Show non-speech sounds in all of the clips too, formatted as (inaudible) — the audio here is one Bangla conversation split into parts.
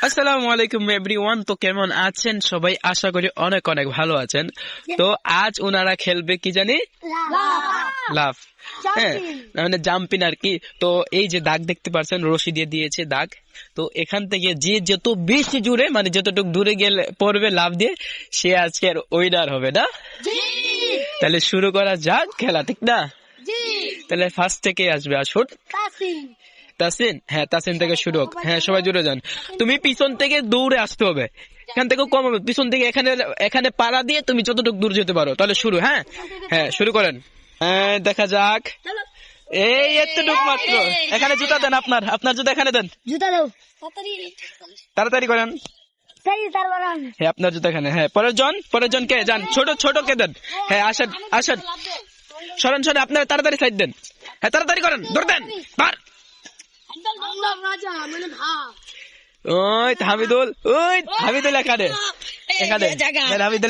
আসসালামু আলাইকুম এভরিওয়ান তো কেমন আছেন? সবাই আশা করি অনেক অনেক ভালো আছেন। তো আজ ওনারা খেলবে কি জানি? লাভ হ্যাঁ মানে জাম্পিং আর কি। তো এই যে দাগ দেখতে পাচ্ছেন রশি দিয়ে দিয়েছে দাগ। তো এখান থেকে যে যত বেশি জুড়ে মানে যতটুকু দূরে গেলে পড়বে লাভ দিয়ে সে আজকের উইনার হবে না? তাহলে শুরু করা যাক খেলা ঠিক না? তাহলে ফার্স্ট থেকে আসবে আসুন। তাসিন হ্যাঁ তাসিন থেকে শুরু হোক। হ্যাঁ সবাই জুড়ে যান। তুমি পিছন থেকে দৌড়ে আসতে হবে। এখান থেকে কম হবে। পিছন থেকে এখানে এখানে পাড়া দিয়ে তুমি যতটুকু দূর যেতে পারো। তাহলে শুরু হ্যাঁ? হ্যাঁ শুরু করেন। হ্যাঁ দেখা যাক। এই এতটুক মাত্র। এখানে জুতা দেন আপনার। আপনার জুতা এখানে দেন। জুতা দাও। তাড়াতাড়ি করেন। হ্যাঁ আপনার জুতা এখানে হ্যাঁ। পরের জন পরের জন কে? যান ছোট ছোট কে দেন? হ্যাঁ আসেন আসেন। সরেন সরেন আপনার তাড়াতাড়ি সাইড দেন। হ্যাঁ তাড়াতাড়ি করেন। ধর দেন। পার ওই হামিদুল ওই হামিদুল এখানে। এখানে।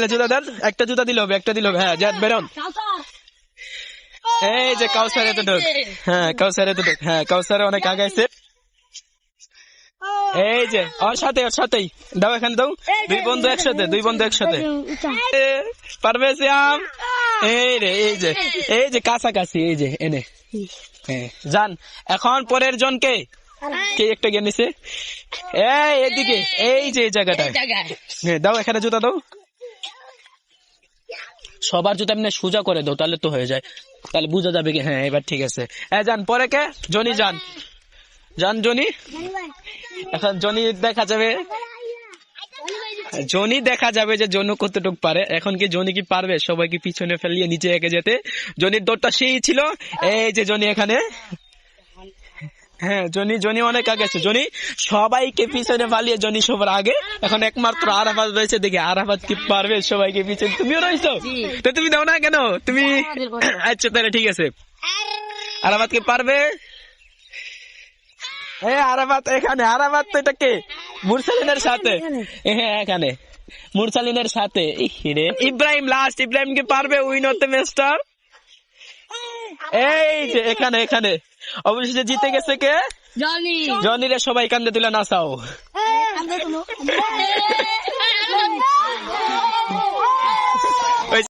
জুতা দেন, একটা জুতা দিলে একটা দিলে হ্যাঁ বেরোন। এই যে কাউসার এত হ্যাঁ কাউসার এত হ্যাঁ অনেক আগে আছে এই যে, ওর সাথে, ওর সাথেই। দাও এখানে, দাও। দুই বন্ধু একসাথে, দুই বন্ধু একসাথে। পারবে, শ্যাম? এই রে, এই যে এই যে, কাছাকাছি, এই যে, এনে। যান এখন পরের জনকে কে? একটা গিয়ে নিছে এই এদিকে এই যে হ্যাঁ, দাও এখানে জুতা দাও। সবার জুতা এমনি সোজা করে দাও তাহলে তো হয়ে যায়। তাহলে বোঝা যাবে কি হ্যাঁ এবার ঠিক আছে। হ্যাঁ যান পরে কে? জনি যান যান জনি? এখন জনি দেখা যাবে। জনি দেখা যাবে যে জনু কতটুক পারে। এখন কি জনি কি পারবে? সবাইকে পিছনে ফেলিয়ে নিচে একে যেতে। জনির দৌড়টা সেই ছিল। এই যে জনি এখানে। হ্যাঁ জনি জনি অনেক আগে আছে জনি সবাইকে পিছনে ফালিয়ে জনি সবার আগে। এখন একমাত্র আরাফাত রয়েছে। দেখি আরাফাত কি পারবে সবাইকে পিছনে? তুমিও রয়েছো? তো তুমি দাও না কেন? তুমি আচ্ছা তাহলে ঠিক আছে। আরাফাত কি পারবে? হ্যাঁ আরাফাত এখানে। আরাফাত তো এটা কে? মুরসালিনের সাথে। হ্যাঁ এখানে। মুরসালিনের সাথে। ইব্রাহিম লাস্ট ইব্রাহিম কি পারবে উইন হতে মেস্টার এই যে এখানে এখানে। অবশেষে জিতে গেছে কে? জনি। জনিরে সবাই কান্দে তুলে নাচাও। (laughs)